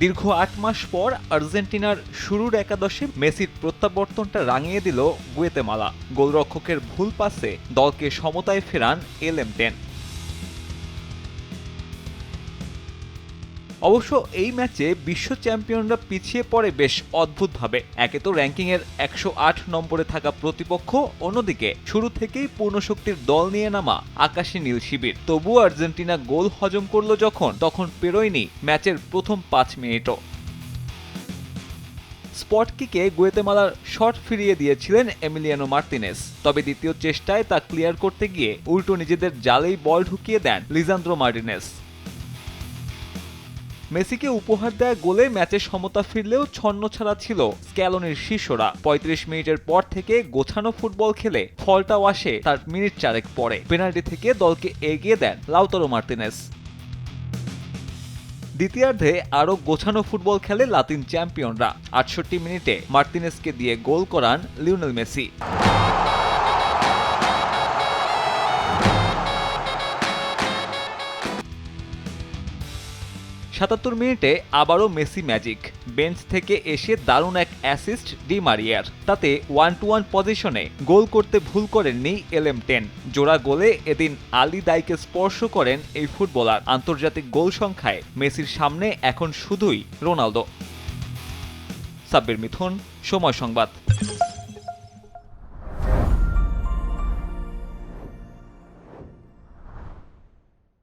দীর্ঘ আট মাস পর আর্জেন্টিনার শুরুর একাদশে মেসির প্রত্যাবর্তনটা রাঙিয়ে দিল গুয়েতেমালা। গোলরক্ষকের ভুল পাসে দলকে সমতায় ফেরান এলএম টেন অবশ্য এই ম্যাচে বিশ্ব চ্যাম্পিয়নরা পিছিয়ে পড়ে বেশ অদ্ভুতভাবে। একে তো র্যাঙ্কিংয়ের একশো আট নম্বরে থাকা প্রতিপক্ষ, অন্যদিকে শুরু থেকেই পূর্ণশক্তির দল নিয়ে নামা আকাশী নীল শিবির। তবুও আর্জেন্টিনা গোল হজম করল যখন, তখন পেরোয়নি ম্যাচের প্রথম পাঁচ মিনিটও। স্পট কিকে গুয়েতেমালার শট ফিরিয়ে দিয়েছিলেন এমিলিয়ানো মার্তিনেস, তবে দ্বিতীয় চেষ্টায় তা ক্লিয়ার করতে গিয়ে উল্টো নিজেদের জালেই বল ঢুকিয়ে দেন লিজান্দ্রো মার্টিনেস। মেসিকে উপহার দেয়া গোলে ম্যাচে সমতা ফিরলেও ছন্ন ছাড়া ছিল স্ক্যালনির শিষ্যরা পঁয়ত্রিশ মিনিটের পর থেকে গোছানো ফুটবল খেলে ফলটাও আসে তার মিনিট চারেক পরে। পেনাল্টি থেকে দলকে এগিয়ে দেন লাউতারো মার্তিনেস। দ্বিতীয়ার্ধে আরও গোছানো ফুটবল খেলে লাতিন চ্যাম্পিয়নরা। আটষট্টি মিনিটে মার্তিনেসকে দিয়ে গোল করান লিওনেল মেসি। সাতাত্তর মিনিটে আবারও মেসি ম্যাজিক। বেঞ্চ থেকে এসে দারুণ এক অ্যাসিস্ট ডি মারিয়ার। তাতে ওয়ান টু ওয়ান পজিশনে গোল করতে ভুল করেননি এলএম টেন। জোড়া গোলে এদিন আলী দাইকে স্পর্শ করেন এই ফুটবলার। আন্তর্জাতিক গোল সংখ্যায় মেসির সামনে এখন শুধুই রোনালদো। সাব্বির মিথুন, সময় সংবাদ।